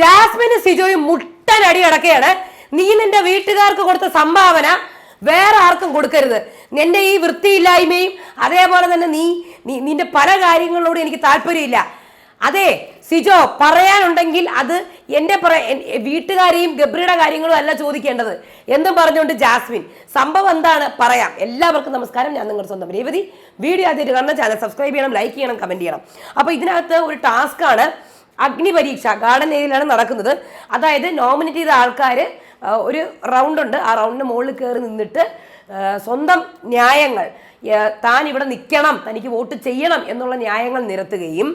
ജാസ്മിന് സിജോയും മുട്ടനടി കിടക്കുകയാണ്. നീ നിന്റെ വീട്ടുകാർക്ക് കൊടുത്ത സംഭാവന വേറെ ആർക്കും കൊടുക്കരുത്. നിന്റെ ഈ വൃത്തിയില്ലായ്മയും അതേപോലെ തന്നെ നീ നീ നിന്റെ പല കാര്യങ്ങളോട് എനിക്ക് താല്പര്യമില്ല. അതെ സിജോ പറയാനുണ്ടെങ്കിൽ അത് എന്റെ പറ വീട്ടുകാരെയും ഗബ്രിയുടെ കാര്യങ്ങളും അല്ല ചോദിക്കേണ്ടത്. എന്തും പറഞ്ഞുകൊണ്ട് ജാസ്മിൻ. സംഭവം എന്താണ്? പറയാം. എല്ലാവർക്കും നമസ്കാരം. ഞാൻ നിങ്ങളുടെ സ്വന്തം രേവതി. വീഡിയോ ആദ്യമായിട്ട് കാണുന്ന ചാനൽ സബ്സ്ക്രൈബ് ചെയ്യണം ലൈക്ക് ചെയ്യണം കമന്റ് ചെയ്യണം. അപ്പോൾ ഇതിനകത്ത് ഒരു ടാസ്ക് ആണ് അഗ്നി പരീക്ഷ ഗാർഡൻ ഏരിയയിലാണ് നടക്കുന്നത്. അതായത് നോമിനേറ്റ് ചെയ്ത ആൾക്കാർ ഒരു റൗണ്ടുണ്ട് ആ റൗണ്ടിന് മുകളിൽ കയറി നിന്നിട്ട് സ്വന്തം ന്യായങ്ങൾ താൻ ഇവിടെ നിൽക്കണം തനിക്ക് വോട്ട് ചെയ്യണം എന്നുള്ള ന്യായങ്ങൾ നിരത്തുകയും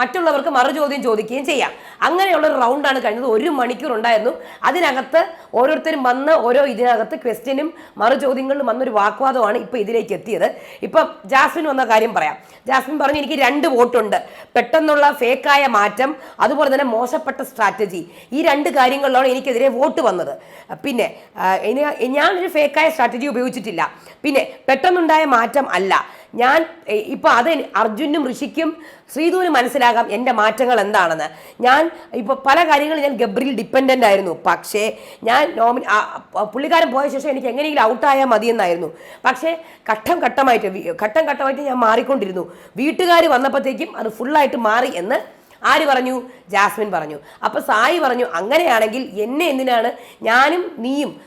മറ്റുള്ളവർക്ക് മറുചോദ്യം ചോദിക്കുകയും ചെയ്യാം. അങ്ങനെയുള്ള ഒരു റൗണ്ടാണ് കഴിഞ്ഞത്. ഒരു മണിക്കൂർ ഉണ്ടായിരുന്നു. അതിനകത്ത് ഓരോരുത്തരും വന്ന് ഓരോ ഇതിനകത്ത് ക്വസ്റ്റ്യനും മറുചോദ്യങ്ങളിലും വന്നൊരു വാക്വാദമാണ് ഇപ്പോൾ ഇതിലേക്ക് എത്തിയത്. ഇപ്പം ജാസ്മിൻ വന്ന കാര്യം പറയാം. ജാസ്മിൻ പറഞ്ഞു എനിക്ക് രണ്ട് വോട്ടുണ്ട്. പെട്ടെന്നുള്ള ഫേക്കായ മാറ്റം അതുപോലെ തന്നെ മോശപ്പെട്ട സ്ട്രാറ്റജി ഈ രണ്ട് കാര്യങ്ങളിലാണ് എനിക്കെതിരെ വോട്ട് വന്നത്. പിന്നെ ഞാനൊരു ഫേക്കായ സ്ട്രാറ്റജി ഉപയോഗിച്ചിട്ടില്ല. പിന്നെ പെട്ടെന്നുണ്ടായ മാറ്റം അല്ല. ഞാൻ ഇപ്പൊ അത് അർജുനും ഋഷിക്കും ശ്രീധുവിനും മനസ്സിലാകാം എന്റെ മാറ്റങ്ങൾ എന്താണെന്ന്. ഞാൻ ഇപ്പോൾ പല കാര്യങ്ങളും ഞാൻ ഗബ്രിയിൽ ഡിപ്പെൻഡന്റ് ആയിരുന്നു. പക്ഷേ ഞാൻ ആ, പുള്ളിക്കാരൻ പോയ ശേഷം എനിക്ക് എങ്ങനെയെങ്കിലും ഔട്ടായാൽ മതിയെന്നായിരുന്നു. പക്ഷേ ഘട്ടം ഘട്ടമായിട്ട് ഘട്ടം ഘട്ടമായിട്ട് ഞാൻ മാറിക്കൊണ്ടിരുന്നു. വീട്ടുകാർ വന്നപ്പോഴത്തേക്കും അത് ഫുള്ളായിട്ട് മാറി എന്ന് ആര് പറഞ്ഞു? ജാസ്മിൻ പറഞ്ഞു. അപ്പൊ സായി പറഞ്ഞു അങ്ങനെയാണെങ്കിൽ എന്നെ എന്തിനാണ്? ഞാനും നീയും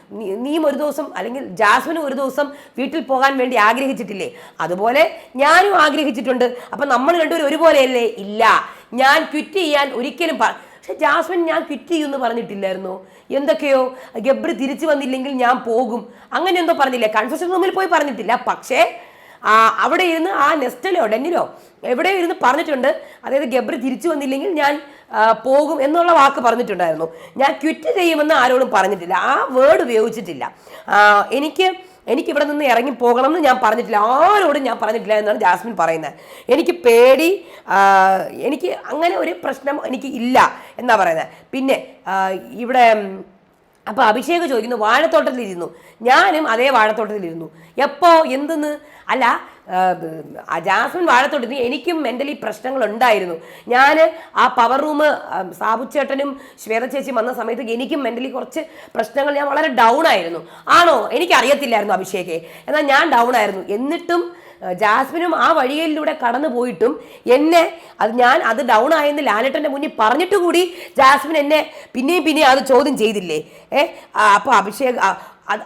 നീയും ഒരു ദിവസം അല്ലെങ്കിൽ ജാസ്മിനും ഒരു ദിവസം വീട്ടിൽ പോകാൻ വേണ്ടി ആഗ്രഹിച്ചിട്ടില്ലേ? അതുപോലെ ഞാനും ആഗ്രഹിച്ചിട്ടുണ്ട്. അപ്പൊ നമ്മൾ രണ്ടുപേരും ഒരുപോലെയല്ലേ? ഇല്ല. ഞാൻ ക്വിറ്റ് ചെയ്യാൻ ഒരിക്കലും പക്ഷെ ജാസ്മിൻ ഞാൻ ക്വിറ്റ് ചെയ്യുമെന്ന് പറഞ്ഞിട്ടില്ലായിരുന്നു? എന്തൊക്കെയോ? ഗബ്രി തിരിച്ചു വന്നില്ലെങ്കിൽ ഞാൻ പോകും. അങ്ങനെ എന്തോ പറഞ്ഞില്ലേ? കൺഫ്യൂഷൻ റൂമിൽ പോയി പറഞ്ഞിട്ടില്ല. പക്ഷേ അവിടെ ഇരുന്ന് ആ നെസ്റ്റലോ ഡെന്നിലോ എവിടെ ഇരുന്ന് പറഞ്ഞിട്ടുണ്ട്. അതായത് ഗബ്രി തിരിച്ചു വന്നില്ലെങ്കിൽ ഞാൻ പോകും എന്നുള്ള വാക്ക് പറഞ്ഞിട്ടുണ്ടായിരുന്നു. ഞാൻ ക്വിറ്റ് ചെയ്യുമെന്ന് ആരോടും പറഞ്ഞിട്ടില്ല. ആ വേർഡ് ഉപയോഗിച്ചിട്ടില്ല. എനിക്ക് എനിക്ക് ഇവിടെ നിന്ന് ഇറങ്ങി പോകണം എന്ന് ഞാൻ പറഞ്ഞിട്ടില്ല. ആരോടും ഞാൻ പറഞ്ഞിട്ടില്ല എന്നാണ് ജാസ്മിൻ പറയുന്നത്. എനിക്ക് പേടി എനിക്ക് അങ്ങനെ ഒരു പ്രശ്നം എനിക്ക് ഇല്ല എന്നാ പറയുന്നത്. പിന്നെ ഇവിടെ ഉം, അപ്പൊ അഭിഷേക് ചോദിക്കുന്നു വാഴത്തോട്ടത്തിലിരുന്നു ഞാനും അതേ വാഴത്തോട്ടത്തിലിരുന്നു എപ്പോ? എന്തെന്ന്? അല്ല ജാസ്മിൻ വാഴത്തോട്ടത്തിൽ എനിക്കും മെന്റലി പ്രശ്നങ്ങൾ ഉണ്ടായിരുന്നു. ഞാൻ ആ പവർ റൂം സാബുച്ചേട്ടനും ശ്വേത ചേച്ചി വന്ന സമയത്ത് എനിക്കും മെന്റലി കുറച്ച് പ്രശ്നങ്ങൾ. ഞാൻ വളരെ ഡൗൺ ആയിരുന്നു. ആണോ? എനിക്ക് അറിയത്തില്ലായിരുന്നു അഭിഷേകെ. എന്നാൽ ഞാൻ ഡൗൺ ആയിരുന്നു. എന്നിട്ടും ജാസ്മിനും ആ വഴിയിലൂടെ കടന്നു പോയിട്ടും എന്നെ അത് ഞാൻ അത് ഡൗൺ ആയെന്ന് ലാലേട്ടന്റെ മുന്നിൽ പറഞ്ഞിട്ട് കൂടി ജാസ്മിൻ എന്നെ പിന്നെയും പിന്നെയും അത് ചോദ്യം ചെയ്തില്ലേ? ഏ അപ്പോൾ അഭിഷേക്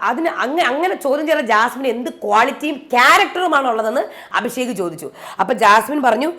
അതിന് അങ്ങനെ അങ്ങനെ ചോദ്യം ചെയ്ത ജാസ്മിൻ എന്ത് ക്വാളിറ്റിയും ക്യാരക്ടറുമാണ് ഉള്ളതെന്ന് അഭിഷേക് ചോദിച്ചു. അപ്പം ജാസ്മിൻ പറഞ്ഞു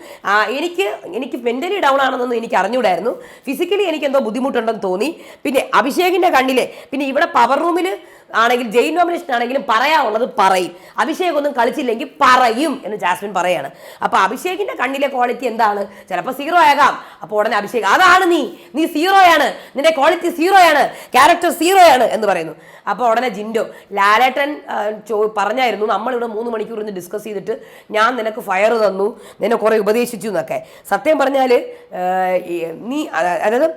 എനിക്ക് എനിക്ക് മെന്റലി ഡൗൺ ആണെന്നൊന്നും എനിക്ക് അറിഞ്ഞൂടായിരുന്നു. ഫിസിക്കലി എനിക്ക് എന്തോ ബുദ്ധിമുട്ടുണ്ടെന്ന് തോന്നി. പിന്നെ അഭിഷേകിന്റെ കണ്ണിലെ പിന്നെ ഇവിടെ പവർ റൂമിൽ ആണെങ്കിൽ ജയിൽ നോമിനേഷൻ ആണെങ്കിലും പറയാനുള്ളത് പറയും. അഭിഷേക് ഒന്നും കളിച്ചില്ലെങ്കിൽ പറയും എന്ന് ജാസ്മിൻ പറയാണ്. അപ്പൊ അഭിഷേകിന്റെ കണ്ണിലെ ക്വാളിറ്റി എന്താണ്? ചിലപ്പോൾ സീറോ ആകാം. അപ്പോൾ ഉടനെ അഭിഷേക് അതാണ് നീ. നീ സീറോയാണ് നിന്റെ ക്വാളിറ്റി സീറോയാണ് ക്യാരക്ടർ സീറോയാണ് എന്ന് പറയുന്നു. അപ്പോൾ ഉടനെ ജിൻഡോ ലാലേട്ടൻ ചോ പറഞ്ഞായിരുന്നു. നമ്മളിവിടെ മൂന്ന് മണിക്കൂർ ഇന്ന് ഡിസ്കസ് ചെയ്തിട്ട് ഞാൻ നിനക്ക് ഫയർ തന്നു. നിന്നെ കുറേ ഉപദേശിച്ചു എന്നൊക്കെ. സത്യം പറഞ്ഞാൽ നീ അതായത്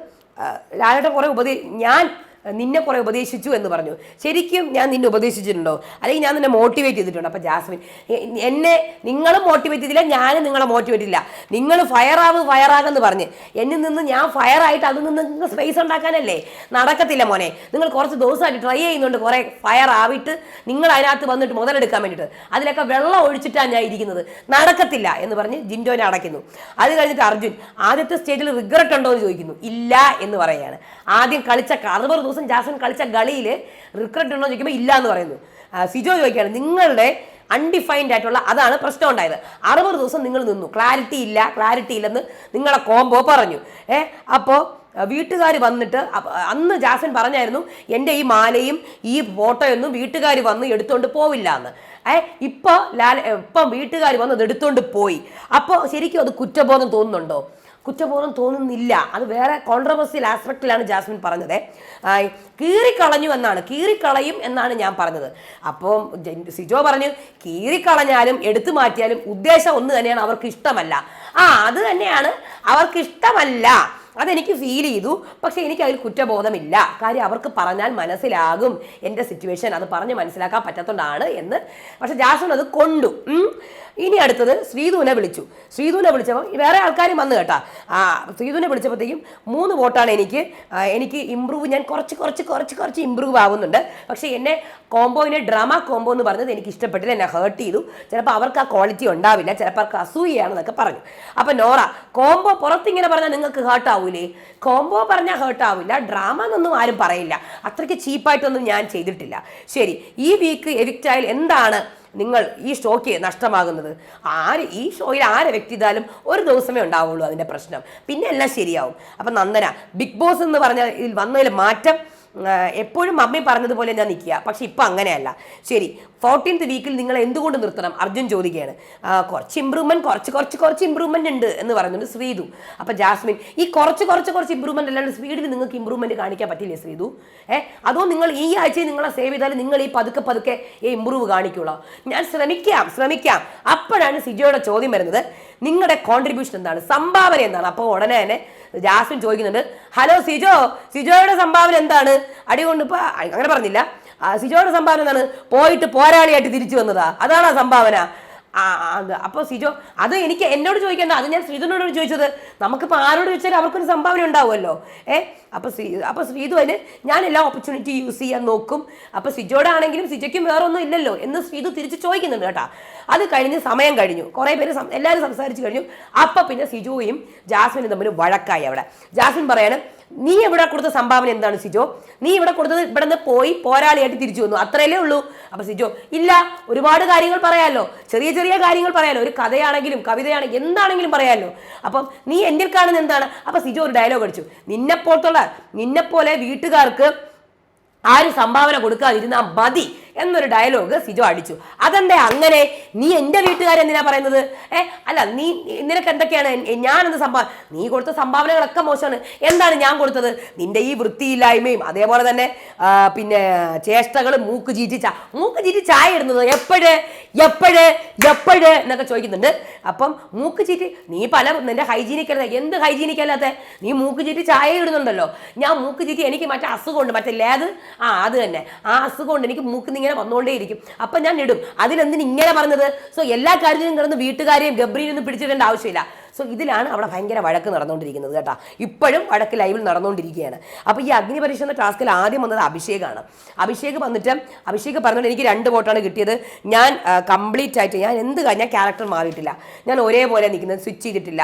ലാലേട്ടൻ കുറേ ഉപദേ ഞാൻ നിന്നെ കുറെ ഉപദേശിച്ചു എന്ന് പറഞ്ഞു. ശരിക്കും ഞാൻ നിന്നെ ഉപദേശിച്ചിട്ടുണ്ടോ? അല്ലെങ്കിൽ ഞാൻ നിന്നെ മോട്ടിവേറ്റ് ചെയ്തിട്ടുണ്ടോ? അപ്പൊ ജാസ്മിൻ എന്നെ നിങ്ങളും മോട്ടിവേറ്റ് ചെയ്തില്ല ഞാനും നിങ്ങളെ മോട്ടിവേറ്റ് ചെയ്തില്ല. നിങ്ങൾ ഫയർ ആവ് ഫയർ ഫയറാകെന്ന് പറഞ്ഞ്. എന്നിൽ നിന്ന് ഞാൻ ഫയറായിട്ട് അതിൽ നിന്ന് നിങ്ങൾക്ക് സ്പേസ് ഉണ്ടാക്കാനല്ലേ? നടക്കത്തില്ല മോനെ. നിങ്ങൾ കുറച്ച് ദിവസമായിട്ട് ട്രൈ ചെയ്യുന്നുണ്ട് കുറെ ഫയർ ആവിട്ട്. നിങ്ങൾ അതിനകത്ത് വന്നിട്ട് മുതലെടുക്കാൻ വേണ്ടിയിട്ട്. അതിലൊക്കെ വെള്ളം ഒഴിച്ചിട്ടാണ് ഞാൻ ഇരിക്കുന്നത്. നടക്കത്തില്ല എന്ന് പറഞ്ഞ് ജിൻഡോനെ അടയ്ക്കുന്നു. അത് കഴിഞ്ഞിട്ട് അർജുൻ ആദ്യത്തെ സ്റ്റേജിൽ റിഗ്രറ്റ് ഉണ്ടോ എന്ന് ചോദിക്കുന്നു. ഇല്ല എന്ന് പറയുകയാണ്. ആദ്യം കളിച്ച അറുപത് ദിവസം ജാസൻ കളിച്ച കളിയിൽ റിക്രട്ട് ഉണ്ടോ ചോദിക്കുമ്പോൾ ഇല്ല എന്ന് പറയുന്നു. സിജോ ചോദിക്കുകയാണ് നിങ്ങളുടെ അൺഡിഫൈൻഡ് ആയിട്ടുള്ള അതാണ് പ്രശ്നം ഉണ്ടായത്. അറുപത് ദിവസം നിങ്ങൾ നിന്നു. ക്ലാരിറ്റി ഇല്ല ക്ലാരിറ്റി ഇല്ലെന്ന് നിങ്ങളെ കോമ്പോ പറഞ്ഞു. ഏ അപ്പോൾ വീട്ടുകാർ വന്നിട്ട് അന്ന് ജാസൻ പറഞ്ഞായിരുന്നു എന്റെ ഈ മാലയും ഈ ഫോട്ടോയൊന്നും വീട്ടുകാർ വന്ന് എടുത്തുകൊണ്ട് പോവില്ല എന്ന്. ഏ ഇപ്പോൾ ലാൽ ഇപ്പം വീട്ടുകാർ വന്ന് അത് എടുത്തുകൊണ്ട് പോയി. അപ്പോൾ ശരിക്കും അത് കുറ്റബോധം തോന്നുന്നുണ്ടോ? കുറ്റബോധം തോന്നുന്നില്ല. അത് വേറെ കോൺട്രവേഴ്സിയൽ ആസ്പെക്റ്റിലാണ് ജാസ്മിൻ പറഞ്ഞത്. കീറിക്കളഞ്ഞു എന്നാണ്. കീറിക്കളയും എന്നാണ് ഞാൻ പറഞ്ഞത്. അപ്പോൾ സിജോ പറഞ്ഞു കീറിക്കളഞ്ഞാലും എടുത്തു മാറ്റിയാലും ഉദ്ദേശം ഒന്ന് തന്നെയാണ് അവർക്ക് ഇഷ്ടമല്ല. ആ അത് തന്നെയാണ് അവർക്ക് ഇഷ്ടമല്ല. അതെനിക്ക് ഫീൽ ചെയ്തു. പക്ഷെ എനിക്ക് അതിൽ കുറ്റബോധമില്ല. കാര്യം അവർക്ക് പറഞ്ഞാൽ മനസ്സിലാകും. എന്റെ സിറ്റുവേഷൻ അത് പറഞ്ഞ് മനസ്സിലാക്കാൻ പറ്റാത്തതുകൊണ്ടാണ് എന്ന്. പക്ഷെ ജാസ്മിൻ അത് കൊണ്ടു. ഇനി അടുത്തത് ശ്രീധുവിനെ വിളിച്ചു. ശ്രീധുവിനെ വിളിച്ചപ്പോൾ വേറെ ആൾക്കാർ വന്നു കേട്ടാ. ആ ശ്രീധുവിനെ വിളിച്ചപ്പോഴത്തേക്കും മൂന്ന് വോട്ടാണ് എനിക്ക്. എനിക്ക് ഇമ്പ്രൂവ് ഞാൻ കുറച്ച് കുറച്ച് കുറച്ച് കുറച്ച് ഇമ്പ്രൂവ് ആവുന്നുണ്ട്. പക്ഷേ എന്നെ കോംബോയിനെ ഡ്രാമ കോമ്പോ എന്ന് പറഞ്ഞത് എനിക്ക് ഇഷ്ടപ്പെട്ടില്ല. എന്നെ ഹേർട്ട് ചെയ്തു. ചിലപ്പോൾ അവർക്ക് ആ ക്വാളിറ്റി ഉണ്ടാവില്ല. ചിലപ്പോൾ അവർക്ക് അസൂയയാണെന്നൊക്കെ പറഞ്ഞു. അപ്പോൾ നോറ കോംബോ പുറത്തിങ്ങനെ പറഞ്ഞാൽ നിങ്ങൾക്ക് ഹേർട്ട് ആവൂലേ? കോമ്പോ പറഞ്ഞാൽ ഹേർട്ട് ആവില്ല. ഡ്രാമ എന്നൊന്നും ആരും പറയില്ല. അത്രയ്ക്ക് ചീപ്പായിട്ടൊന്നും ഞാൻ ചെയ്തിട്ടില്ല. ശരി ഈ വീക്ക് എവിക്റ്റ് എന്താണ് നിങ്ങൾ ഈ ഷോയ്ക്ക് നഷ്ടമാകുന്നത്. ആര് ഈ ഷോയിൽ ആരെ വ്യക്തി ഇതാലും ഒരു ദിവസമേ ഉണ്ടാവുള്ളൂ അതിന്റെ പ്രശ്നം. പിന്നെ എല്ലാം ശരിയാവും. അപ്പം നന്ദന ബിഗ് ബോസ് എന്ന് പറഞ്ഞാൽ ഇതിൽ വന്നതിൽ മാറ്റം എപ്പോഴും മമ്മി പറഞ്ഞതുപോലെ ഞാൻ നിൽക്കുക. പക്ഷെ ഇപ്പം അങ്ങനെയല്ല. ശരി ഫോർട്ടീൻത്ത് വീക്കിൽ നിങ്ങൾ എന്തുകൊണ്ട് നിർത്തണം? അർജുൻ ചോദിക്കുകയാണ്. കുറച്ച് ഇമ്പ്രൂവ്മെന്റ് കുറച്ച് കുറച്ച് കുറച്ച് ഇമ്പ്രൂവ്മെന്റ് ഉണ്ട് എന്ന് പറയുന്നുണ്ട് ശ്രീതു. അപ്പം ജാസ്മിൻ ഈ കുറച്ച് കുറച്ച് കുറച്ച് ഇമ്പ്രൂവ്മെന്റ് അല്ലാണ്ട് സ്പീഡിൽ നിങ്ങൾക്ക് ഇമ്പ്രൂവ്മെന്റ് കാണിക്കാൻ പറ്റില്ലേ ശ്രീതു? ഏ അതോ നിങ്ങൾ ഈ ആഴ്ച നിങ്ങളെ സേവ് ചെയ്താൽ നിങ്ങൾ ഈ പതുക്കെ പതുക്കെ ഈ ഇമ്പ്രൂവ് കാണിക്കുള്ളൂ? ഞാൻ ശ്രമിക്കാം ശ്രമിക്കാം. അപ്പോഴാണ് സിജോയുടെ ചോദ്യം വരുന്നത്. നിങ്ങളുടെ കോൺട്രിബ്യൂഷൻ എന്താണ്? സംഭാവന എന്താണ്? അപ്പോൾ ഉടനെ തന്നെ ജാസ്മിൻ ചോദിക്കുന്നുണ്ട്. ഹലോ സിജോ. സിജോയുടെ സംഭാവന എന്താണ്? അടികൊണ്ട് ഇപ്പൊ അങ്ങനെ പറഞ്ഞില്ല. സിജോയുടെ സംഭാവന എന്താണ്? പോയിട്ട് പോരാളിയായിട്ട് തിരിച്ചു വന്നതാ. അതാണ് ആ സംഭാവന? അത്. അപ്പോൾ സിജോ അത് എനിക്ക് എന്നോട് ചോദിക്കേണ്ട അത് ഞാൻ ശ്രീധുനോട് ചോദിച്ചത്. നമുക്കിപ്പോൾ ആരോട് ചോദിച്ചാലും അവർക്കൊരു സംഭാവന ഉണ്ടാവുമല്ലോ. ഏ? അപ്പോൾ ശ്രീ അപ്പോൾ ശ്രീധുവിന് ഞാൻ എല്ലാ ഓപ്പർച്യൂണിറ്റി യൂസ് ചെയ്യാൻ നോക്കും. അപ്പോൾ സിജോടാണെങ്കിലും സിജയ്ക്കും വേറെ ഒന്നും ഇല്ലല്ലോ എന്ന് ശ്രീധു തിരിച്ച് ചോദിക്കുന്നുണ്ട് കേട്ടോ. അത് കഴിഞ്ഞ് സമയം കഴിഞ്ഞു. കുറേ പേര് എല്ലാവരും സംസാരിച്ച് കഴിഞ്ഞു. അപ്പോൾ പിന്നെ സിജുവും ജാസ്മിനും തമ്മിൽ വഴക്കായി അവിടെ. ജാസ്മിൻ പറയാണ് നീ ഇവിടെ കൊടുത്ത സംഭാവന എന്താണ് സിജോ? നീ ഇവിടെ കൊടുത്തത് ഇവിടെ നിന്ന് പോയി പോരാളിയായിട്ട് തിരിച്ചു വന്നു. അത്രയല്ലേ ഉള്ളൂ. അപ്പൊ സിജോ ഇല്ല ഒരുപാട് കാര്യങ്ങൾ പറയാമല്ലോ ചെറിയ ചെറിയ കാര്യങ്ങൾ പറയാമല്ലോ ഒരു കഥയാണെങ്കിലും കവിതയാണെങ്കിലും എന്താണെങ്കിലും പറയാമല്ലോ അപ്പം നീ എന്തിൽ കാണുന്ന എന്താണ്? അപ്പൊ സിജോ ഒരു ഡയലോഗ് അടിച്ചു. നിന്നെപ്പോലത്തുള്ള നിന്നെപ്പോലെ വീട്ടുകാർക്ക് ആരും സംഭാവന കൊടുക്കാതിരുന്നാൽ മതി. എന്നൊരു ഡയലോഗ് സിജോ അടിച്ചു. അതെന്താ അങ്ങനെ? നീ എന്റെ വീട്ടുകാരെന്തിനാ പറയുന്നത്? ഏ അല്ല നീ നിനക്ക് എന്തൊക്കെയാണ്? ഞാനെന്ത് സംഭാവന നീ കൊടുത്ത സംഭാവനകളൊക്കെ മോശമാണ്. എന്താണ് ഞാൻ കൊടുത്തത്? നിന്റെ ഈ വൃത്തിയില്ലായ്മയും അതേപോലെ തന്നെ പിന്നെ ചേഷ്ടകൾ മൂക്ക് ചീറ്റി ചാ മൂക്ക് ചീറ്റി ചായ ഇടുന്നത് എപ്പോഴ്? എപ്പോഴ്? എപ്പോഴ്? എന്നൊക്കെ ചോദിക്കുന്നുണ്ട്. അപ്പം മൂക്ക് ചീറ്റി നീ പല നിന്റെ ഹൈജീനിക് അല്ലാതെ എന്ത് ഹൈജീനിക് അല്ലാത്ത നീ മൂക്ക് ചീറ്റി ചായ ഇടുന്നുണ്ടല്ലോ. ഞാൻ മൂക്ക് ചീറ്റി എനിക്ക് മറ്റേ അസുഖമുണ്ട് മറ്റേ ലേത് ആ അത് തന്നെ. ആ അസുഖമുണ്ട്. എനിക്ക് മൂക്കിന്ന് ഇങ്ങനെ വന്നുകൊണ്ടേയിരിക്കും അപ്പം ഞാൻ ഇടും. അതിലെന്തിന് ഇങ്ങനെ പറഞ്ഞത്? സോ എല്ലാ കാര്യത്തിലും കിടന്ന് വീട്ടുകാരെയും ഗബ്രീനൊന്നും പിടിച്ചിടേണ്ട ആവശ്യമില്ല. സോ ഇതിലാണ് അവിടെ ഭയങ്കര വഴക്ക് നടന്നുകൊണ്ടിരിക്കുന്നത് കേട്ടോ. ഇപ്പോഴും വഴക്ക് ലൈവിൽ നടന്നുകൊണ്ടിരിക്കുകയാണ്. അപ്പോൾ ഈ അഗ്നി പരീക്ഷ എന്ന ടാസ്കിൽ ആദ്യം വന്നത് അഭിഷേകാണ്. അഭിഷേക് വന്നിട്ട് അഭിഷേക് പറഞ്ഞിട്ട് എനിക്ക് രണ്ട് വോട്ടാണ് കിട്ടിയത്. ഞാൻ കംപ്ലീറ്റ് ആയിട്ട് ഞാൻ എന്ത് ഞാൻ ക്യാരക്ടർ മാറിയിട്ടില്ല. ഞാൻ ഒരേപോലെ നിൽക്കുന്നത് സ്വിച്ച് ചെയ്തിട്ടില്ല.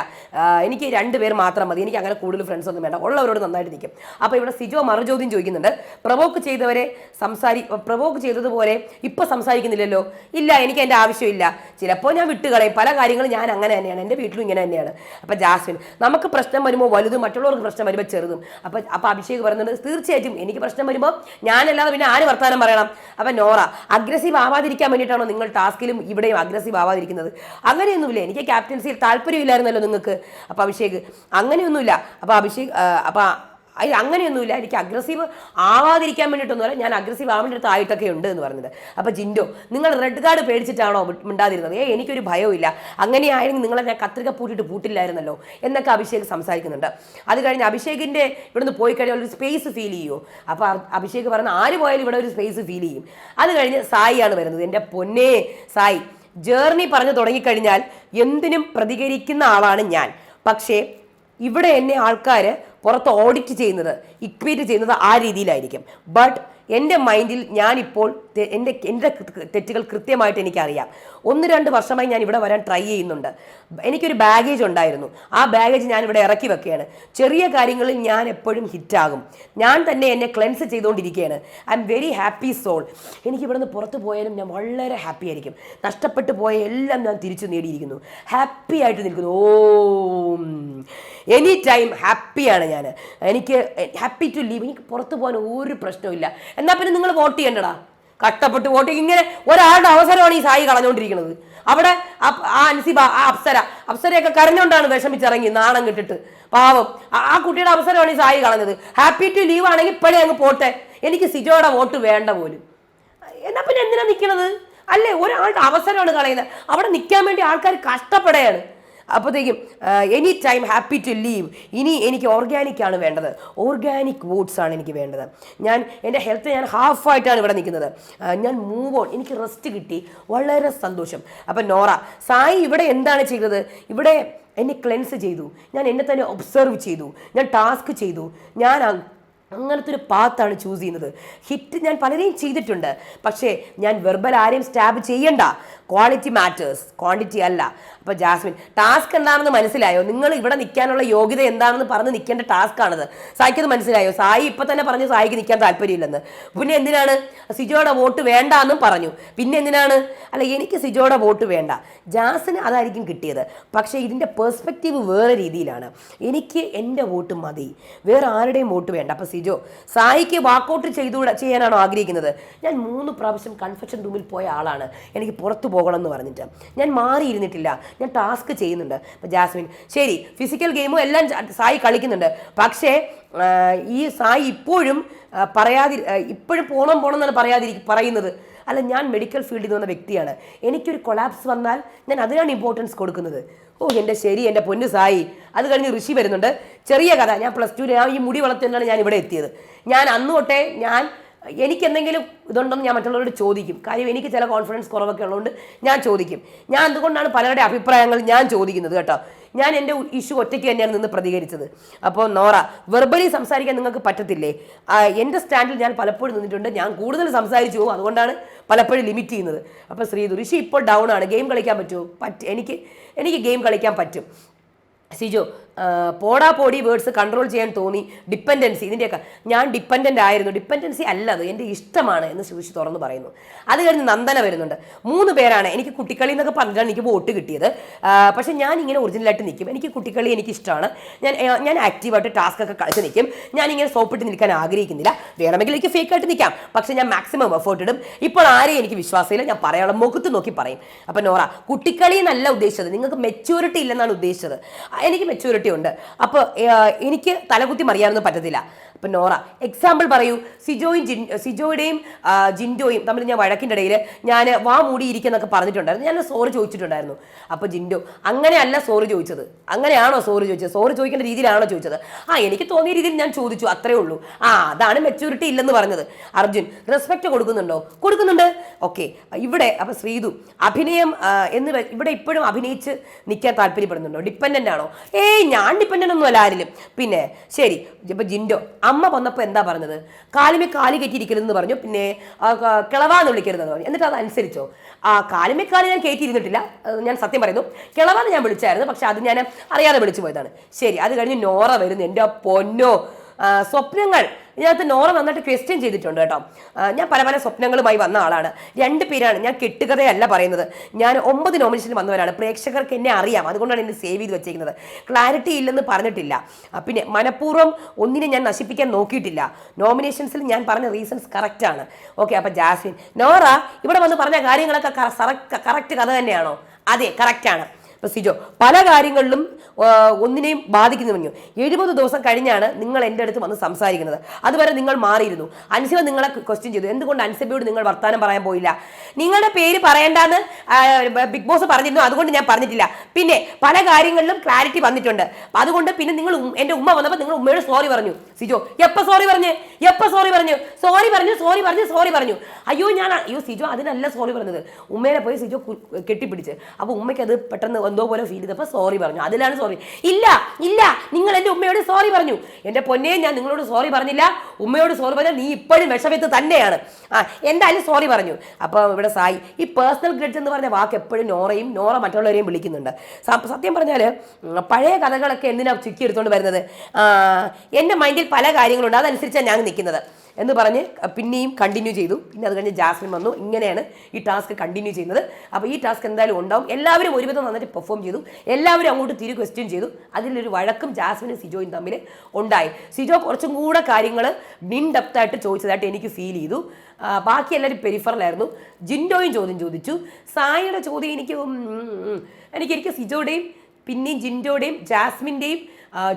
എനിക്ക് രണ്ട് പേർ മാത്രം മതി. എനിക്ക് അങ്ങനെ കൂടുതൽ ഫ്രണ്ട്സ് ഒന്നും വേണ്ട. ഉള്ളവരോട് നന്നായിട്ട് നിൽക്കും. അപ്പോൾ ഇവിടെ സിജോ മറുചോദ്യം ചോദിക്കുന്നുണ്ട്. പ്രവോക്ക് ചെയ്തവരെ സംസാരി പ്രവോക്ക് ചെയ്തതുപോലെ ഇപ്പൊ സംസാരിക്കുന്നില്ലല്ലോ? ഇല്ല എനിക്ക് എന്റെ ആവശ്യമില്ല. ചിലപ്പോൾ ഞാൻ വിട്ടുകളയും. പല കാര്യങ്ങളും ഞാൻ അങ്ങനെ തന്നെയാണ്. എന്റെ വീട്ടിലും ഇങ്ങനെ തന്നെയാണ്. അപ്പം ജാസ്മിൻ നമുക്ക് പ്രശ്നം വരുമ്പോൾ വലുതും മറ്റുള്ളവർക്ക് പ്രശ്നം വരുമ്പോൾ ചെറുതും. അപ്പം അപ്പം അഭിഷേക് പറയുന്നുണ്ട് തീർച്ചയായിട്ടും എനിക്ക് പ്രശ്നം വരുമ്പോൾ ഞാനല്ലാതെ പിന്നെ ആര് വർത്തമാനം പറയണം? അപ്പം നോറ അഗ്രസീവ് ആവാതിരിക്കാൻ വേണ്ടിയിട്ടാണോ നിങ്ങൾ ടാസ്കിലും ഇവിടെയും അഗ്രസീവ് ആവാതിരിക്കുന്നത്? അങ്ങനെയൊന്നുമില്ല എനിക്ക് ക്യാപ്റ്റൻസിയിൽ താല്പര്യമില്ലായിരുന്നല്ലോ നിങ്ങൾക്ക്. അപ്പോൾ അഭിഷേക് അങ്ങനെയൊന്നുമില്ല. അപ്പോൾ അഭിഷേക് അപ്പം അയ്യ അങ്ങനെയൊന്നുമില്ല. എനിക്ക് അഗ്രസീവ് ആവാതിരിക്കാൻ വേണ്ടിയിട്ടൊന്നുമല്ല ഞാൻ അഗ്രസീവ് ആവേണ്ട അടുത്ത് ആയിട്ടൊക്കെ ഉണ്ട് എന്ന് പറഞ്ഞത്. അപ്പോൾ ജിൻഡോ നിങ്ങൾ റെഡ് കാർഡ് പേടിച്ചിട്ടാണോ മിണ്ടാതിരുന്നത്? ഏ എനിക്കൊരു ഭയമില്ല അങ്ങനെയായിരുന്നു നിങ്ങളെ ഞാൻ കത്രിക പൂട്ടിയിട്ട് പൂട്ടില്ലായിരുന്നല്ലോ എന്നൊക്കെ അഭിഷേക് സംസാരിക്കുന്നുണ്ട്. അത് കഴിഞ്ഞ് അഭിഷേകിന്റെ ഇവിടുന്ന് പോയി കഴിഞ്ഞാൽ ഒരു സ്പേസ് ഫീൽ ചെയ്യുമോ അപ്പോൾ അഭിഷേക് പറഞ്ഞ ആര് പോയാലും ഇവിടെ ഒരു സ്പേസ് ഫീൽ ചെയ്യും. അത് കഴിഞ്ഞ് സായിയാണ് വരുന്നത്. എന്റെ പൊന്നേ സായി ജേർണി പറഞ്ഞു തുടങ്ങിക്കഴിഞ്ഞാൽ എന്തിനും പ്രതികരിക്കുന്ന ആളാണ് ഞാൻ. പക്ഷേ ഇവിടെ എന്നെ ആൾക്കാർ പുറത്ത് ഓഡിറ്റ് ചെയ്യുന്നത് ഇക്വേറ്റ് ചെയ്യുന്നത് ആ രീതിയിലായിരിക്കും. ബട്ട് എന്റെ മൈൻഡിൽ ഞാനിപ്പോൾ എന്റെ എന്റെ തെറ്റുകൾ കൃത്യമായിട്ട് എനിക്കറിയാം. ഒന്ന് രണ്ട് വർഷമായി ഞാൻ ഇവിടെ വരാൻ ട്രൈ ചെയ്യുന്നുണ്ട്. എനിക്കൊരു ബാഗേജ് ഉണ്ടായിരുന്നു. ആ ബാഗേജ് ഞാൻ ഇവിടെ ഇറക്കി വെക്കുകയാണ്. ചെറിയ കാര്യങ്ങളിൽ ഞാൻ എപ്പോഴും ഹിറ്റാകും ഞാൻ തന്നെ എന്നെ ക്ലെൻസ് ചെയ്തുകൊണ്ടിരിക്കുകയാണ്. I am very happy soul എനിക്ക് ഇവിടെ നിന്ന് പുറത്ത് പോയാലും ഞാൻ വളരെ ഹാപ്പി ആയിരിക്കും. നഷ്ടപ്പെട്ടു പോയ എല്ലാം ഞാൻ തിരിച്ചു നേടിയിരിക്കുന്നു. ഹാപ്പി ആയിട്ട് നിൽക്കുന്നു. ഓ. എനി ടൈം ഹാപ്പിയാണ് ഞാൻ. എനിക്ക് ഹാപ്പി ടു ലീവ് എനിക്ക് പുറത്ത് പോകാൻ ഒരു പ്രശ്നവും എന്നാൽ പിന്നെ നിങ്ങൾ വോട്ട് ചെയ്യണ്ടടാ? കഷ്ടപ്പെട്ട് വോട്ട്. ഇങ്ങനെ ഒരാളുടെ അവസരമാണ് ഈ സായി കളഞ്ഞുകൊണ്ടിരിക്കുന്നത് അവിടെ ആ- അൻസിബ ആ അപ്സര അപ്സരയൊക്കെ കരഞ്ഞുകൊണ്ടാണ് വിഷമിച്ചിറങ്ങി നാണം കിട്ടിട്ട്. പാവം. ആ- ആ കുട്ടിയുടെ അവസരമാണ് ഈ സായി കളഞ്ഞത്. ഹാപ്പി ടു ലീവ് ആണെങ്കിൽ ഇപ്പോഴേ അങ്ങ് പോട്ടെ. എനിക്ക് സിജോയുടെ വോട്ട് വേണ്ട പോലും. എന്നാ പിന്നെ എന്തിനാ നിൽക്കുന്നത് അല്ലേ ഒരാളുടെ അവസരമാണ് കളയുന്നത്. അവിടെ നിൽക്കാൻ വേണ്ടി ആൾക്കാർ കഷ്ടപ്പെടുകയാണ്. അപ്പോഴത്തേക്കും any time happy to leave ഇനി എനിക്ക് ഓർഗാനിക് ആണ് വേണ്ടത്. ഓർഗാനിക് വോട്ട്സ് ആണ് എനിക്ക് വേണ്ടത്. ഞാൻ എന്റെ ഹെൽത്ത് ഞാൻ ഹാഫായിട്ടാണ് ഇവിടെ നിൽക്കുന്നത്. ഞാൻ മൂവ് ഓൺ എനിക്ക് റെസ്റ്റ് കിട്ടി. വളരെ സന്തോഷം. അപ്പം നോറ സായി ഇവിടെ എന്താണ് ചെയ്തത്? ഇവിടെ എന്നെ ക്ലെൻസ് ചെയ്തു. ഞാൻ എന്നെ തന്നെ ഒബ്സർവ് ചെയ്തു. ഞാൻ ടാസ്ക് ചെയ്തു. ഞാൻ അങ്ങനത്തെ ഒരു പാത്താണ് ചൂസ് ചെയ്യുന്നത്. ഹിറ്റ് ഞാൻ പലരെയും ചെയ്തിട്ടുണ്ട്. പക്ഷേ ഞാൻ വെർബൽ ആരെയും സ്റ്റാബ് ചെയ്യണ്ട. ക്വാളിറ്റി മാറ്റേഴ്സ് ക്വാണ്ടിറ്റി അല്ല. അപ്പോൾ ജാസ്മിൻ ടാസ്ക് എന്താണെന്ന് മനസ്സിലായോ? നിങ്ങൾ ഇവിടെ നിൽക്കാനുള്ള യോഗ്യത എന്താണെന്ന് പറഞ്ഞ് നിൽക്കേണ്ട ടാസ്ക് ആണത്. സായിക്ക് അത് മനസ്സിലായോ? സായി ഇപ്പം തന്നെ പറഞ്ഞു സായിക്ക് നിൽക്കാൻ താല്പര്യമില്ലെന്ന്. പിന്നെ എന്തിനാണ്? സിജോയുടെ വോട്ട് വേണ്ട എന്നും പറഞ്ഞു. പിന്നെ എന്തിനാണ്? അല്ല എനിക്ക് സിജോയുടെ വോട്ട് വേണ്ട. ജാസിന് അതായിരിക്കും കിട്ടിയത്. പക്ഷേ ഇതിന്റെ പെർസ്പെക്റ്റീവ് വേറെ രീതിയിലാണ്. എനിക്ക് എന്റെ വോട്ട് മതി. വേറെ ആരുടെയും വോട്ട് വേണ്ട. അപ്പോൾ സിജോ സായിക്ക് വാക്കൗട്ട് ചെയ്തു ചെയ്യാനാണോ ആഗ്രഹിക്കുന്നത്? ഞാൻ മൂന്ന് പ്രാവശ്യം കൺഫെഷൻ റൂമിൽ പോയ ആളാണ്. എനിക്ക് പുറത്തു പോകണം എന്ന് പറഞ്ഞിട്ട്. ഞാൻ മാറിയിരുന്നിട്ടില്ല. ഞാൻ ടാസ്ക് ചെയ്യുന്നുണ്ട്. അപ്പോൾ ജാസ്മിൻ ശരി ഫിസിക്കൽ ഗെയിമും എല്ലാം സായി കളിക്കുന്നുണ്ട്. പക്ഷേ ഈ സായി ഇപ്പോഴും പറയാതി ഇപ്പോഴും പോണം പോണം എന്നാണ് പറയാതിരി പറയുന്നത്. അല്ല ഞാൻ മെഡിക്കൽ ഫീൽഡിൽ നിന്ന് വന്ന വ്യക്തിയാണ്. എനിക്കൊരു കൊളാപ്സ് വന്നാൽ ഞാൻ അതിനാണ് ഇമ്പോർട്ടൻസ് കൊടുക്കുന്നത്. ഓ എന്റെ ശരി എന്റെ പൊന്നു സായി. അത് കഴിഞ്ഞ് ഋഷി വരുന്നുണ്ട്. ചെറിയ കഥ. ഞാൻ പ്ലസ് ടുവിൽ ആ ഈ മുടി വളർത്തുന്നതാണ് ഞാൻ ഇവിടെ എത്തിയത്. ഞാൻ അന്ന് തൊട്ടേ ഞാൻ എനിക്ക് എന്തെങ്കിലും ഇതുണ്ടെന്ന് ഞാൻ മറ്റുള്ളവരോട് ചോദിക്കും. കാര്യം എനിക്ക് ചില കോൺഫിഡൻസ് കുറവൊക്കെ ഉള്ളതുകൊണ്ട് ഞാൻ ചോദിക്കും. ഞാൻ എന്തുകൊണ്ടാണ് പലരുടെ അഭിപ്രായങ്ങൾ ഞാൻ ചോദിക്കുന്നത് കേട്ടോ. ഞാൻ എന്റെ ഇഷ്യൂ ഒറ്റയ്ക്ക് തന്നെയാണ് നിന്ന് പ്രതികരിച്ചത്. അപ്പോൾ നോറ വെർബലി സംസാരിക്കാൻ നിങ്ങൾക്ക് പറ്റത്തില്ലേ? എന്റെ സ്റ്റാൻഡിൽ ഞാൻ പലപ്പോഴും നിന്നിട്ടുണ്ട്. ഞാൻ കൂടുതൽ സംസാരിച്ചു പോകും. അതുകൊണ്ടാണ് പലപ്പോഴും ലിമിറ്റ് ചെയ്യുന്നത്. അപ്പോൾ ശ്രീധു ഋഷി ഇപ്പോൾ ഡൗൺ ആണ്. ഗെയിം കളിക്കാൻ പറ്റുമോ? പറ്റ എനിക്ക് എനിക്ക് ഗെയിം കളിക്കാൻ പറ്റും. സിജോ പോടാ പോടി വേർഡ്സ് കൺട്രോൾ ചെയ്യാൻ തോന്നി. ഡിപ്പെൻഡൻസി ഇതിന്റെയൊക്കെ ഞാൻ ഡിപ്പെൻഡന്റ് ആയിരുന്നു. ഡിപ്പെൻഡൻസി അല്ല അത് എന്റെ ഇഷ്ടമാണ് എന്ന് ശുശി തുറന്ന് പറയുന്നു. അത് കഴിഞ്ഞ് നന്ദന വരുന്നുണ്ട്. മൂന്ന് പേരാണ് എനിക്ക് കുട്ടിക്കളി എന്നൊക്കെ പറഞ്ഞിട്ടാണ് എനിക്ക് വോട്ട് കിട്ടിയത്. പക്ഷേ ഞാൻ ഇങ്ങനെ ഒറിജിനലായിട്ട് നിൽക്കും. എനിക്ക് കുട്ടിക്കളി എനിക്ക് ഇഷ്ടമാണ്. ഞാൻ ഞാൻ ആക്റ്റീവായിട്ട് ടാസ്ക് ഒക്കെ കളിച്ച് നിൽക്കും. ഞാൻ ഇങ്ങനെ സോപ്പിട്ട് നിൽക്കാൻ ആഗ്രഹിക്കുന്നില്ല. വേണമെങ്കിൽ എനിക്ക് ഫേക്ക് ആയിട്ട് നിൽക്കാം. പക്ഷേ ഞാൻ മാക്സിമം എഫേർട്ട് ഇടും. ഇപ്പോൾ ആരെയും എനിക്ക് വിശ്വാസമില്ല. ഞാൻ പറയാനുള്ള മുഖത്ത് നോക്കി പറയും. അപ്പം നോറ കുട്ടിക്കളി എന്നല്ല ഉദ്ദേശിച്ചത്. നിങ്ങൾക്ക് മെച്യൂരിറ്റി ഇല്ലെന്നാണ് ഉദ്ദേശിച്ചത്. എനിക്ക് മെച്യൂരിറ്റി ഉണ്ട്. അപ്പോൾ എനിക്ക് തലകുത്തി മറിയാനൊന്നും പറ്റത്തില്ല. അപ്പം നോറ. എക്സാമ്പിൾ പറയൂ. സിജോയും ജിൻ സിജോയുടെയും ജിൻഡോയും തമ്മിൽ ഞാൻ വഴക്കിന്റെ ഇടയിൽ ഞാൻ വാ മൂടിയിരിക്കുന്നൊക്കെ പറഞ്ഞിട്ടുണ്ടായിരുന്നു. ഞാൻ സോറി ചോദിച്ചിട്ടുണ്ടായിരുന്നു. അപ്പോൾ ജിൻഡോ അങ്ങനെയല്ല സോറി ചോദിച്ചത്. അങ്ങനെയാണോ സോറി ചോദിച്ചത്? സോറി ചോദിക്കേണ്ട രീതിയിലാണോ ചോദിച്ചത്? ആ എനിക്ക് തോന്നിയ രീതിയിൽ ഞാൻ ചോദിച്ചു അത്രേ ഉള്ളൂ. ആ അതാണ് മെച്യൂരിറ്റി ഇല്ലെന്ന് പറഞ്ഞത്. അർജുൻ റെസ്പെക്റ്റ് കൊടുക്കുന്നുണ്ടോ? കൊടുക്കുന്നുണ്ട്. ഓക്കെ ഇവിടെ അപ്പോൾ ശ്രീതു അഭിനയം എന്ന് ഇവിടെ ഇപ്പോഴും അഭിനയിച്ച് നിൽക്കാൻ താല്പര്യപ്പെടുന്നുണ്ടോ? ഡിപ്പെൻഡന്റ് ആണോ? ഏയ് ഞാൻ ഡിപ്പെൻഡന്റ് ഒന്നും അല്ല ആരിലും. പിന്നെ ശരി ഇപ്പം ജിൻഡോ അമ്മ വന്നപ്പോൾ എന്താ പറഞ്ഞത്? കാലിമേ കാലി കയറ്റിയിരിക്കരുതെന്ന് പറഞ്ഞു. പിന്നെ കിളവാന്ന് വിളിക്കരുതെന്ന് പറഞ്ഞു. എന്നിട്ട് അതനുസരിച്ചോ ആ കാലിമേ കാലി ഞാൻ കയറ്റിയിരുന്നിട്ടില്ല. ഞാൻ സത്യം പറയുന്നു. കിളവാന്ന് ഞാൻ വിളിച്ചായിരുന്നു. പക്ഷെ അത് ഞാൻ അറിയാതെ വിളിച്ചു പോയതാണ്. ശരി അത് കഴിഞ്ഞ് നോറ വരുന്നു. എന്റെ പൊന്നോ സ്വപ്നങ്ങൾ. ഇതിനകത്ത് നോറ നന്നായിട്ട് ക്വസ്റ്റ്യൻ ചെയ്തിട്ടുണ്ട് കേട്ടോ. ഞാൻ പല പല സ്വപ്നങ്ങളുമായി വന്ന ആളാണ്. രണ്ട് പേരാണ് ഞാൻ കെട്ടുകഥയല്ല പറയുന്നത്. ഞാൻ ഒമ്പത് നോമിനേഷനിൽ വന്നവരാണ്. പ്രേക്ഷകർക്ക് എന്നെ അറിയാം. അതുകൊണ്ടാണ് എന്നെ സേവ് ചെയ്ത് വെച്ചേക്കുന്നത് ക്ലാരിറ്റി ഇല്ലെന്ന് പറഞ്ഞിട്ടില്ല. പിന്നെ മനഃപൂർവം ഒന്നിനെ ഞാൻ നശിപ്പിക്കാൻ നോക്കിയിട്ടില്ല. നോമിനേഷൻസിൽ ഞാൻ പറഞ്ഞ റീസൺസ് കറക്റ്റ് ആണ്. ഓക്കെ അപ്പം ജാസ്മിൻ. നോറ ഇവിടെ വന്ന് പറഞ്ഞ കാര്യങ്ങളൊക്കെ കറക്റ്റ് കഥ തന്നെയാണോ? അതെ കറക്റ്റാണ് ഇപ്പൊ സിജോ പല കാര്യങ്ങളിലും ഒന്നിനെയും ബാധിക്കുന്നു എഴുപത് ദിവസം കഴിഞ്ഞാണ് നിങ്ങൾ എന്റെ അടുത്ത് വന്ന് സംസാരിക്കുന്നത്. അതുവരെ നിങ്ങൾ മാറിയിരുന്നു. അൻസിബ നിങ്ങളെ ക്വസ്റ്റ്യൻ ചെയ്തു. എന്തുകൊണ്ട് അൻസിബയോട് നിങ്ങൾ വർത്താനം പറയാൻ പോയില്ല? നിങ്ങളുടെ പേര് പറയേണ്ടെന്ന് ബിഗ് ബോസ് പറഞ്ഞിരുന്നു. അതുകൊണ്ട് ഞാൻ പറഞ്ഞിട്ടില്ല. പിന്നെ പല കാര്യങ്ങളിലും ക്ലാരിറ്റി വന്നിട്ടുണ്ട്. അതുകൊണ്ട് പിന്നെ നിങ്ങൾ എന്റെ ഉമ്മ വന്നപ്പോൾ നിങ്ങൾ ഉമ്മയോട് സോറി പറഞ്ഞു. സിജോ എപ്പോൾ സോറി പറഞ്ഞു? എപ്പോൾ സോറി പറഞ്ഞു? സോറി പറഞ്ഞു സോറി പറഞ്ഞു സോറി പറഞ്ഞു. അയ്യോ ഞാൻ അയ്യോ സിജോ അതിനല്ല സോറി പറഞ്ഞത്. ഉമ്മേനെ പോയി സിജോ കെട്ടിപ്പിടിച്ച്. അപ്പോൾ ഉമ്മയ്ക്ക് അത് പെട്ടെന്ന് എന്തോ പോലെ ഫീൽ ചെയ്തപ്പോൾ സോറി പറഞ്ഞു. അതിലാണ് സോറി ഇല്ല ഇല്ല നിങ്ങൾ എന്റെ ഉമ്മയോട് സോറി പറഞ്ഞു. എന്റെ പൊന്നെ ഞാൻ നിങ്ങളോട് സോറി പറഞ്ഞില്ല. ഉമ്മയോട് സോറി പറഞ്ഞാൽ നീ ഇപ്പോഴും വിഷമത്ത് തന്നെയാണ്. ആ എന്തായാലും സോറി പറഞ്ഞു. അപ്പോൾ ഇവിടെ സായി ഈ പേഴ്സണൽ ഗ്രഡ്ജ് എന്ന് പറഞ്ഞ വാക്ക് എപ്പോഴും നോറയും നോറ മറ്റുള്ളവരെയും വിളിക്കുന്നുണ്ട്. സത്യം പറഞ്ഞാൽ പഴയ കഥകളൊക്കെ എന്തിനാണ് ചുക്കി എടുത്തുകൊണ്ട് വരുന്നത് എന്റെ മൈൻഡിൽ പല കാര്യങ്ങളുണ്ട്. അതനുസരിച്ചാണ് ഞാൻ നിൽക്കുന്നത് എന്ന് പറഞ്ഞ് പിന്നെയും കണ്ടിന്യൂ ചെയ്തു. പിന്നെ അത് കഴിഞ്ഞ് ജാസ്മിൻ വന്നു. ഇങ്ങനെയാണ് ഈ ടാസ്ക് കണ്ടിന്യൂ ചെയ്യുന്നത്. അപ്പോൾ ഈ ടാസ്ക് എന്തായാലും ഉണ്ടാവും. എല്ലാവരും ഒരുവിധം നന്നായിട്ട് പെർഫോം ചെയ്തു. എല്ലാവരും അങ്ങോട്ട് തിരി ക്വസ്റ്റ്യൻ ചെയ്തു. അതിലൊരു വഴക്കും ജാസ്മിനും സിജോയും തമ്മിൽ ഉണ്ടായി. സിജോ കുറച്ചും കൂടെ കാര്യങ്ങൾ മിൻ ഡെപ്തായിട്ട് ചോദിച്ചതായിട്ട് എനിക്ക് ഫീൽ ചെയ്തു. ബാക്കി എല്ലാവരും പെരിഫറലായിരുന്നു ജിൻഡോയും ചോദ്യം ചോദിച്ചു. സായിയുടെ ചോദ്യം എനിക്ക്. എനിക്ക് എനിക്ക് സിജോയുടെയും പിന്നെയും ജിൻഡോയുടെയും ജാസ്മിന്റെയും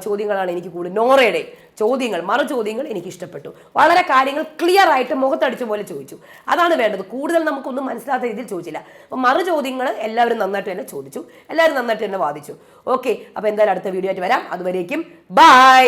ചോദ്യങ്ങളാണ് എനിക്ക് കൂടുതൽ നോറയുടെ ചോദ്യങ്ങൾ മറു ചോദ്യങ്ങൾ എനിക്ക് ഇഷ്ടപ്പെട്ടു വളരെ കാര്യങ്ങൾ ക്ലിയർ ആയിട്ട് മുഖത്തടിച്ച പോലെ ചോദിച്ചു. അതാണ് വേണ്ടത്. കൂടുതൽ നമുക്കൊന്നും മനസ്സിലാത്ത രീതിയിൽ ചോദിച്ചില്ല. അപ്പോൾ മറു ചോദ്യങ്ങൾ എല്ലാവരും നന്നായിട്ട് തന്നെ ചോദിച്ചു. എല്ലാവരും നന്നായിട്ട് തന്നെ വാദിച്ചു. ഓക്കെ അപ്പോൾ എന്തായാലും അടുത്ത വീഡിയോ ആയിട്ട് വരാം. അതുവരേക്കും ബൈ